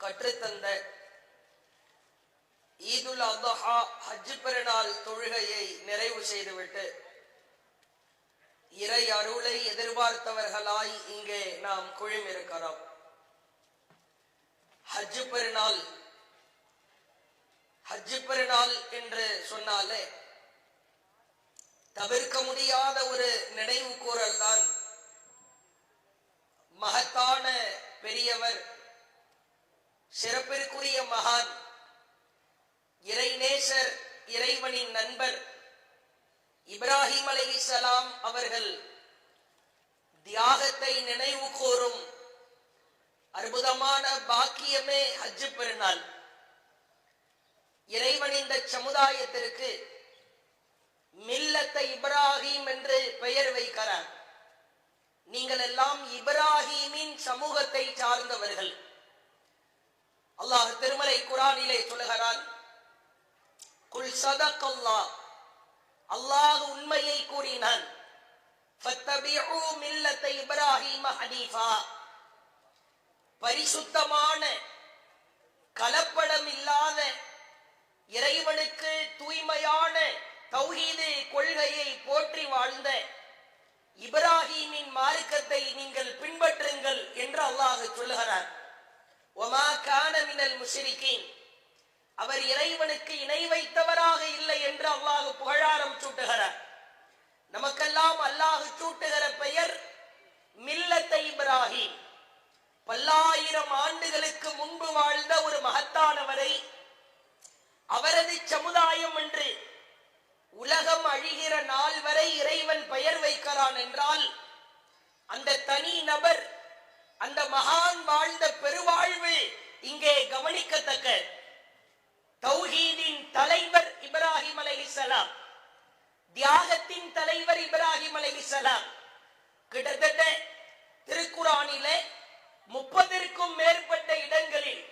கற்றுத்தந்த ஈதுல் அதஹா ஹஜ் பெருநாள் தொழுகையை நிறைவு செய்துவிட்டு இறை அருளை எதிர்பார்த்தவர்களாய் இங்கே நாம் குழுமிருக்கிறோம். ஹஜ் பெருநாள் ஹஜ் பெருநாள் என்று சொன்னாலே தவிர்க்க முடியாத ஒரு நினைவு கூறல் தான் மகத்தான பெரியவர் சிறப்பிற்குரிய மகான் இறைநேசர் இறைவனின் நண்பர் இப்ராஹிம் அலைஹிஸ்ஸலாம் அவர்கள் தியாகத்தை நினைவு கூறும் அற்புதமான பாக்கியமே ஹஜ்ஜு பெருநாள். இறைவன் இந்த சமுதாயத்திற்கு மில்லத்தை இப்ராஹிம் என்று பெயர் வைக்கிறார். நீங்கள் எல்லாம் இப்ராஹிமின் சமூகத்தை சார்ந்தவர்கள். அல்லாஹ் திருமலை குரானிலே சொல்லுகிறான் குல் சதக்கல்லா அல்லாஹ் உண்மையை கூறினான் இப்ராஹிம ஹனீஃபா. பரிசுத்தமான கலப்படம் இல்லாத இறைவனுக்கு தூய்மையான தௌஹீது கொள்கையை போற்றி வாழ்ந்த இப்ராஹீமின் மார்க்கத்தை நீங்கள் பின்பற்றுங்கள் என்று அல்லாஹ் சொல்லுகிறார் ஒமா கான மினல் முஷ்ரிகீன். அவர் இறைவனுக்கு இணை வைத்தவராக இல்லை என்று அல்லாஹு புகழாரம் சூட்டுகிறார். நமக்கெல்லாம் அல்லாஹு சூட்டுகிற பெயர் மில்லத்தை இப்ராஹிம். பல்லாயிரம் ஆண்டுகளுக்கு முன்பு வாழ்ந்த ஒரு மகத்தானவரை அவரது சமுதாயம் என்று உலகம் அழிகிற நாள் வரை இறைவன் பெயர் வைக்கிறான் என்றால் அந்த தனி நபர் அந்த மகான் வாழ்ந்த பெருவாழ்வு இங்கே கவனிக்கத்தக்க. தௌஹீதின் தலைவர் இப்ராஹிம் அலைஹிஸ்ஸலாம் தியாகத்தின் தலைவர் இப்ராஹிம் அலைஹிஸ்ஸலாம் கிட்டத்தட்ட திருக்குறானில முப்பதிற்கும் மேற்பட்ட இடங்களில்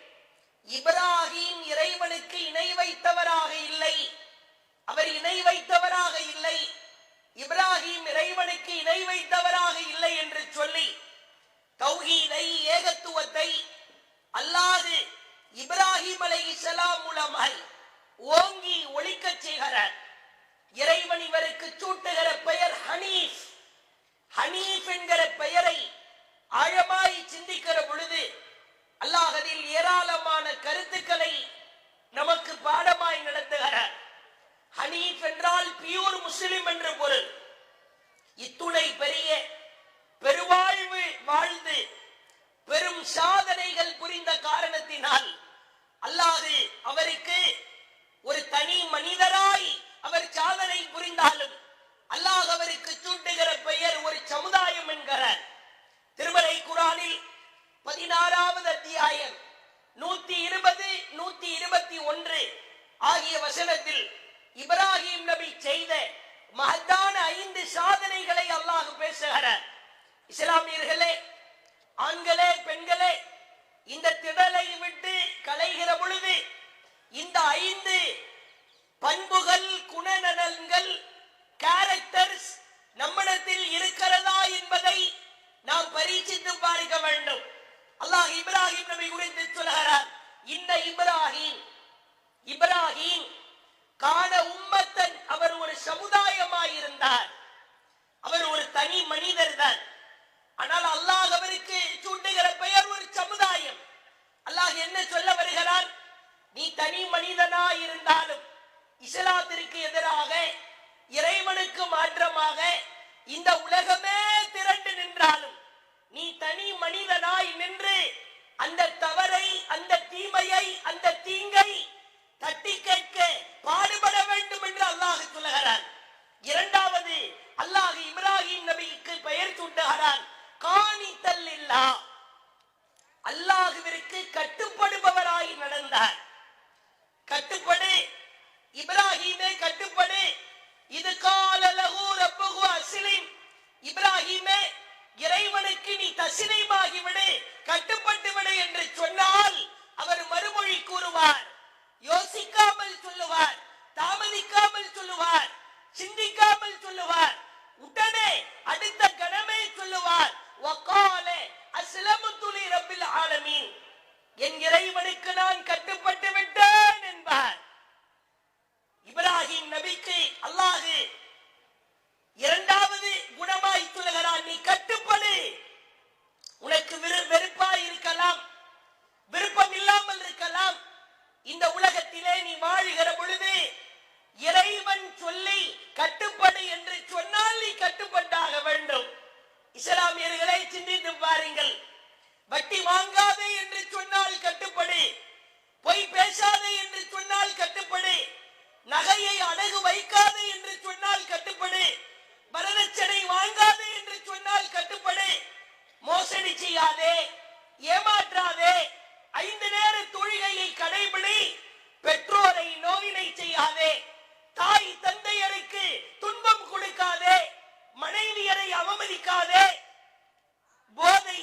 இப்ராஹிம் இறைவனுக்கு இணை வைத்தவராக இல்லை. அவர் இணை வைத்தவராக இல்லை. இப்ராஹிம் இறைவனுக்கு இணை வைத்தவராக இல்லை என்று சொல்லி தௌஹீதை ஏகத்துவத்தை அல்லாது இப்ராஹிம் அலைஹிஸ்ஸலாம் மூலமாய் ஓங்கி ஒழிக்க செய்கிறார் இறைவன் இவருக்கு சூட்டுகிற பெயர் ஹனீஃப். ஹனீஃப் என்கிற பெயரை ஆழமாய் சிந்திக்கிற பொழுது அல்லாஹ் அதில் ஏராளமான கருத்துக்களை நமக்கு பாடமாய் நடத்துகிறார் ஹனீஃப் என்றால் பியூர் முஸ்லிம் என்று பொருள். இத்துணை பெரிய பெருவாழ்வு வாழ்ந்து பெரும் சாதனைகள் புரிந்த காரணத்தினால் அல்லாது அவருக்கு ஒரு தனி மனிதராய் அவர் சாதனை புரிந்தாலும் அல்லாஹ் அவருக்கு சூட்டுகிற பெயர் ஒரு சமுதாயம் என்கிறார். திருமலை குரானில் பதினாறாவது அத்தியாயம் நூத்தி இருபது நூத்தி இருபத்தி ஒன்று ஆகிய வசனத்தில் இப்ராஹிம் நபி செய்த மகத்தான ஐந்து இஸ்லாமியர்களே ஆண்களே பெண்களே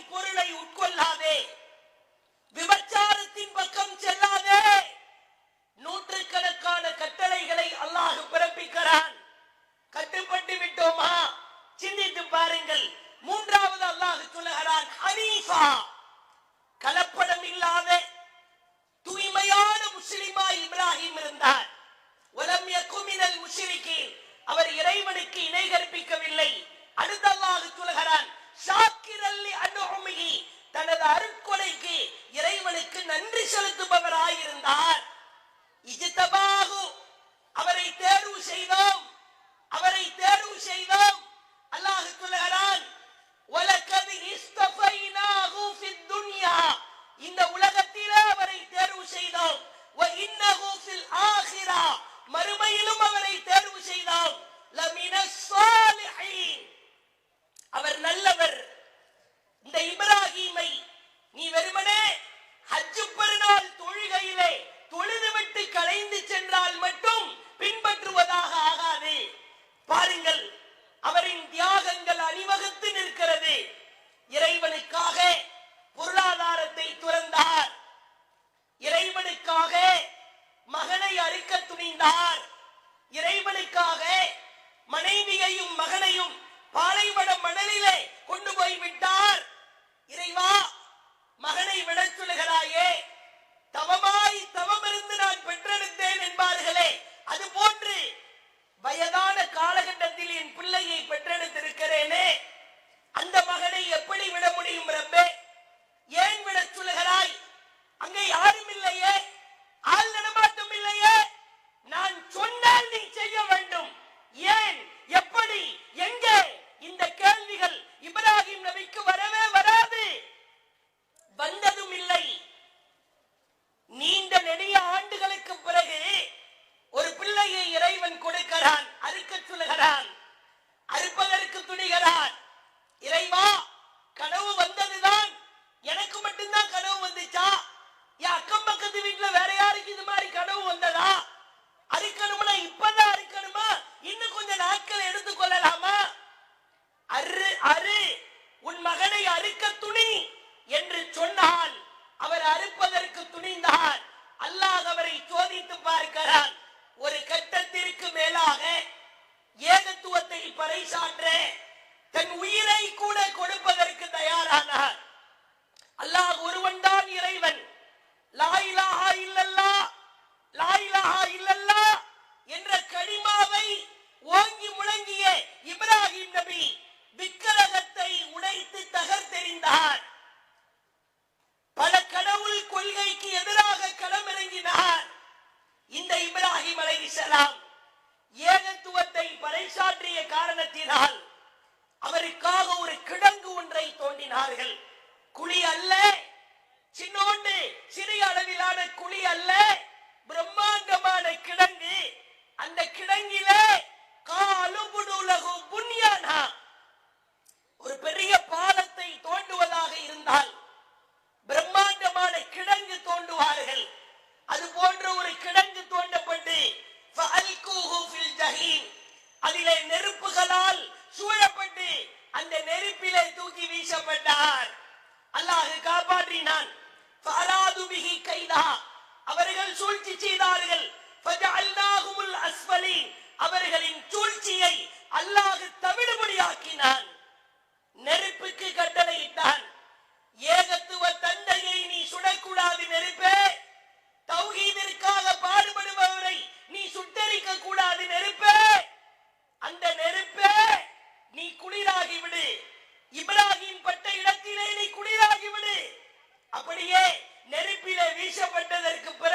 பொருளை உட்கொள்ளாதே. இப்ராஹிம் பட்ட இடத்திலே நீ குளிராகிவிடு அப்படியே நெருப்பிலே வீசப்பட்டதற்கு பிறகு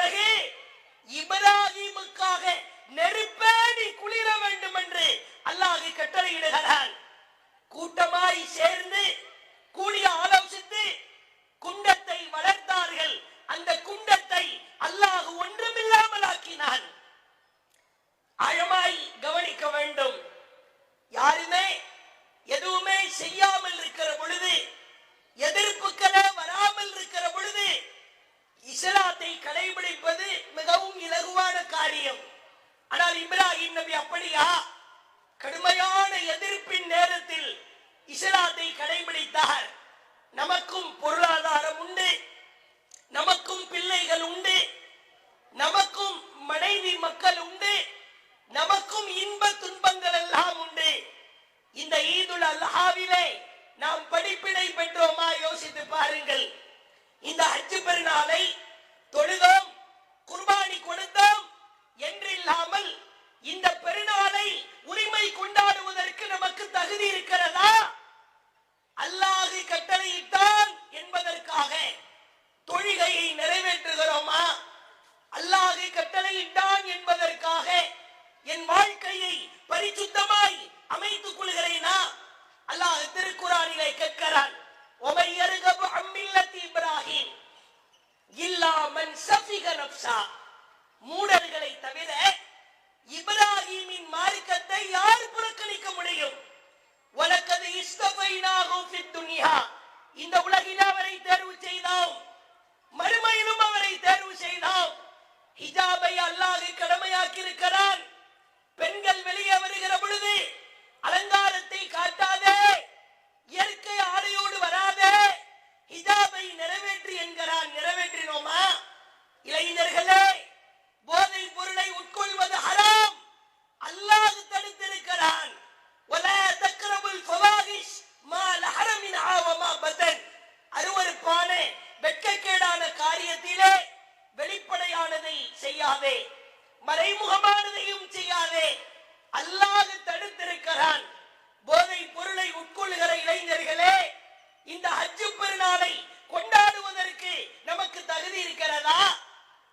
திருப்பெருநாளை கொண்டாடுவதற்கு நமக்கு தகுதி இருக்கிறதா?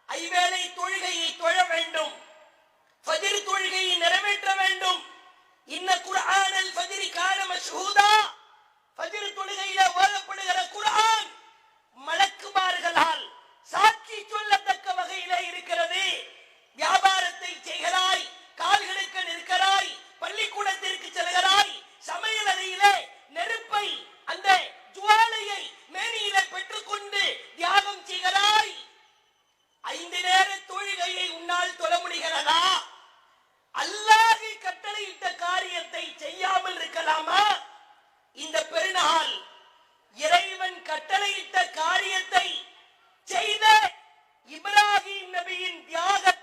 ஐவேளை தொழுகையை தொழ வேண்டும். ஃபஜிர் தொழுகையை நிறைவேற்ற வேண்டும். இன்ன குரானல் ஃபஜிரி கான மஷூதா ஃபஜிர் தொழுகையில ஓதப்படுகிற குரான் மலக்குமார்களால் சாட்சி சொல்லத்தக்க வகையில இருக்கிறது. வியாபாரத்தை செய்கிறாய் கால்களுக்கு நிற்கிறாய் பள்ளிக்கூடத்திற்கு செல்கிறாய் சமையல் அறையிலே நெருப்பை அந்த செவ்வாழையை மேனியில பெற்றுக்கொண்டு தியாகம் செய்கிறாய் ஐந்து நேர தொழுகையை உன்னால் தொழ முடிகிறதா? அல்லாஹி கட்டளையிட்ட காரியத்தை செய்யாமல் இருக்கலாமா? இந்த பெருநாள் இறைவன் கட்டளையிட்ட காரியத்தை செய்த இப்ராஹிம் நபியின் தியாக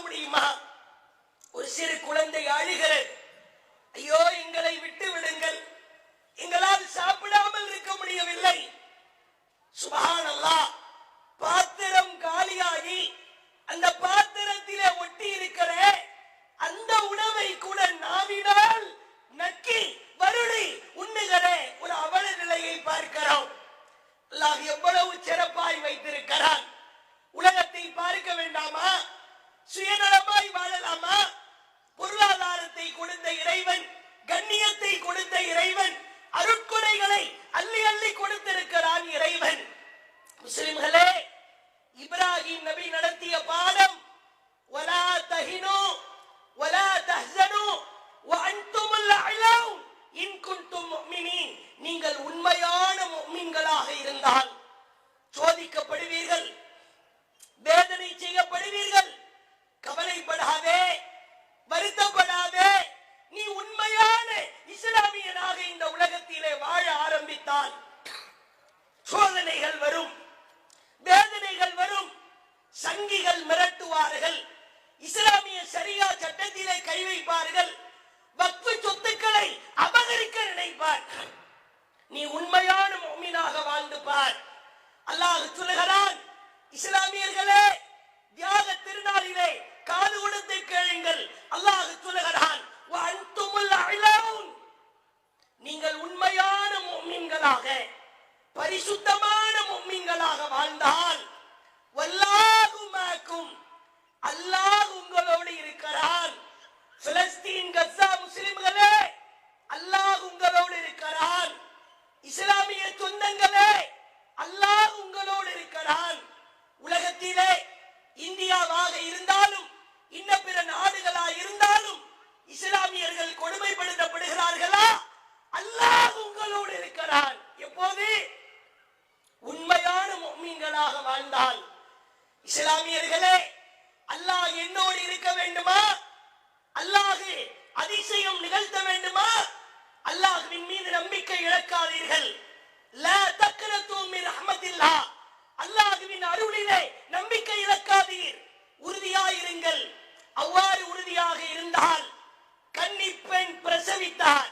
முடியுமா? ஒரு சிறு குழந்தை அழுகிறது. ஐயோ எங்களை விட்டு விடுங்கள். எங்களால் சாப்பிடாமல் இருக்க முடியவில்லை. சுபஹானல்லாஹ் பாத்திரம் காலியாகி அந்த பாத்திரத்திலே ஒட்டி இருக்கிற. அந்த உணவை கூட நாவினால் நக்கி வருடி உண்ணுகிற. ஒரு அவல நிலையை பார்க்கிறோம். அல்லாஹ் எவ்வளவு சிறப்பாய் வைத்திருக்கிறான். உலகத்தை பார்க்க வேண்டாமா? சுயநலமாய் வாழலாமா? பொருளாதாரத்தை கொடுத்த இறைவன் கண்ணியத்தை கொடுத்த இறைவன் அருட்குறைகளை அள்ளி அள்ளி கொடுத்திருக்கிறான் இறைவன். முஸ்லிம்களே இப்ராஹிம் நபி நடத்திய பாடம் வலா தஹினு வலா தஹ்சனு வஅன்துமுல் அலௌன் முஃமின்களாக வாழ்ந்தால் வல்லாஹு அல்லாஹ் உங்களோடு இருக்கிறான் பிலஸ்தீன் கசா முஸ்லிம்களே அல்லாஹ் உங்களோடு இருக்கிறான் இஸ்லாமிய சொந்தங்களே அல்லாஹ் உங்களோடு இருக்கிறான் உலகத்திலே இந்தியாவாக இருந்தாலும் இன்ன பிற நாடுகளா இருந்தாலும் இஸ்லாமியர்கள் கொடுமைப்படுத்தப்படுகிறார்களா? அல்லாஹ் உங்களோடு இருக்கிறான் எப்போது? உண்மையான முஃமின்களாக வாழ்ந்தால் இஸ்லாமியர்களே அல்லாஹ் என்னோடு இருக்க வேண்டுமா? அல்லாஹ் அதிசயம் நிகழ்த்த வேண்டுமா? அல்லாஹ்வின் மீது நம்பிக்கை இழக்காதீர்கள். ல தக்னது மின் ரஹ்மத்தில்லாஹ் அல்லாஹ்வின் அருளிலே நம்பிக்கை இழக்காதீர். உறுதியாயிருங்கள் அவ்வாறு உறுதியாக இருந்தால் கன்னிப்பெண் பிரசவித்தார்.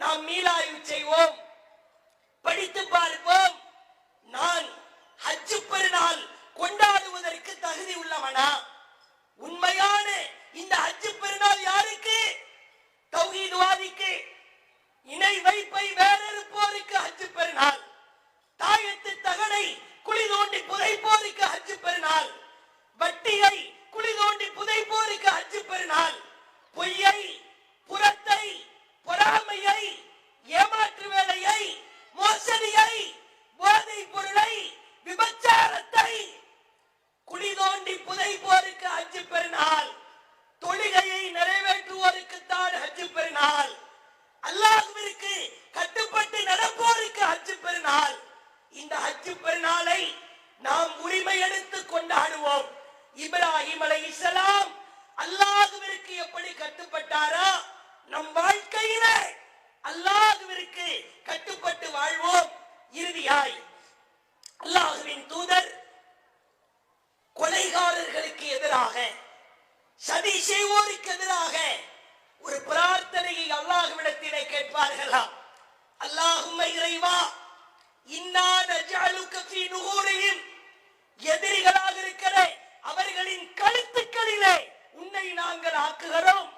நாம் மீளாய்வு செய்வோம். படித்து பார்ப்போம். நான் ஹஜ்ஜு பெருநாள் கொண்டாடுவதற்கு தகுதி உள்ளவனா? உண்மையான இந்த ஹஜ்ஜு பெருநாள் யாருக்கு? தௌஹீத்வாதிக்கு இணை வைப்பை வேறறுப்போருக்கு ஹஜ்ஜு பெருநாள். தாயத்து தகனை குழி தோண்டி புதைப்போருக்கு ஹஜ்ஜு பெருநாள். வட்டியை குழி தோண்டி புதைப்போருக்கு ஹஜ்ஜு பெருநாள். பொய்யை பொறாமையை ஏமாற்று வேலையை மோசடியை போதை பொருளை விபச்சாரத்தை குழி தோண்டி புதைப்போருக்கு அஞ்சு பெருநாள். தொழுகையை நிறைவேற்றுவோருக்கு தான் அஞ்சு பெருநாள். அல்லாஹ்விற்கு கட்டுப்பட்டு நடப்போருக்கு அஞ்சு பெருநாள். இந்த அஞ்சு பெருநாளை நாம் உரிமை எடுத்து கொண்டாடுவோம். இப்ராஹிம் அலைஹிஸ்ஸலாம் அல்லாஹ்விற்கு எப்படி கட்டுப்பட்டாரோ நம் வாழ்க்கையில அல்லாஹுவிற்கு கட்டுப்பட்டு வாழ்வோம். இறுதியாய் அல்லாஹுவின் தூதர் கொலைகாரர்களுக்கு எதிராக சதி செய்வோருக்கு எதிராக ஒரு பிரார்த்தனையை அல்லாஹுவிடத்திலே கேட்பார்களா? அல்லாஹும் இறைவா இன்னா எதிரிகளாக இருக்கிற அவர்களின் கழுத்துக்களிலே உன்னை நாங்கள் ஆக்குகிறோம்.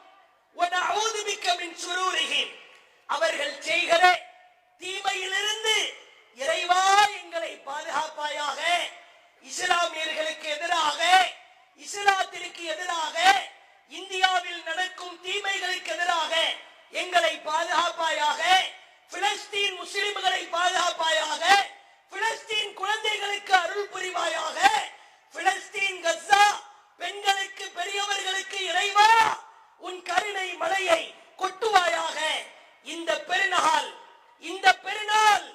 அவர்கள் செய்கிற தீமையிலிருந்து இறைவா எங்களை பாதுகாப்பாயாக இஸ்லாமியர்களுக்கு எதிராக இஸ்லாத்திற்கு எதிராக இந்தியாவில் நடக்கும் தீமைகளுக்கு எதிராக எங்களை பாதுகாப்பாயாக பிலஸ்தீன் முஸ்லிம்களை பாதுகாப்பாயாக பிலஸ்தீன் குழந்தைகளுக்கு அருள் புரிவாயாக பிலஸ்தீன் கஸ்ஸா பெண்களுக்கு பெரியவர்களுக்கு இறைவா உன் கருணை மலையை கொட்டுவாயாக. இந்த பெருநாள் இந்த பெருநாள்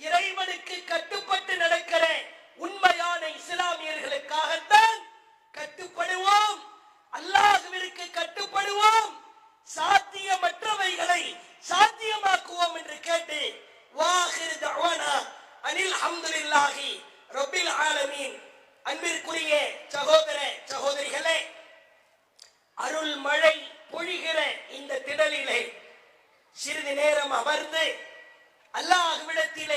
இறைவனுக்கு கட்டுப்பட்டு நடக்கிற உண்மையான இஸ்லாமியர்களுக்காகத்தான் கட்டுப்படுவோம். அல்லாஹுவிற்கு கட்டுப்படுவோம். சாத்தியமற்றவைகளை சாத்தியமாக்குவோம் என்று கேட்டு வாஹிர் தவானா அனில் ஹம்துலில்லாஹி ரொபில் ஆலமீன். அன்பிற்குரிய சகோதர சகோதரிகளே அருள் மழை பொழிகிற இந்த திடலிலே சிறிது நேரம் அமர்ந்து அல்லாஹ்விடத்திலே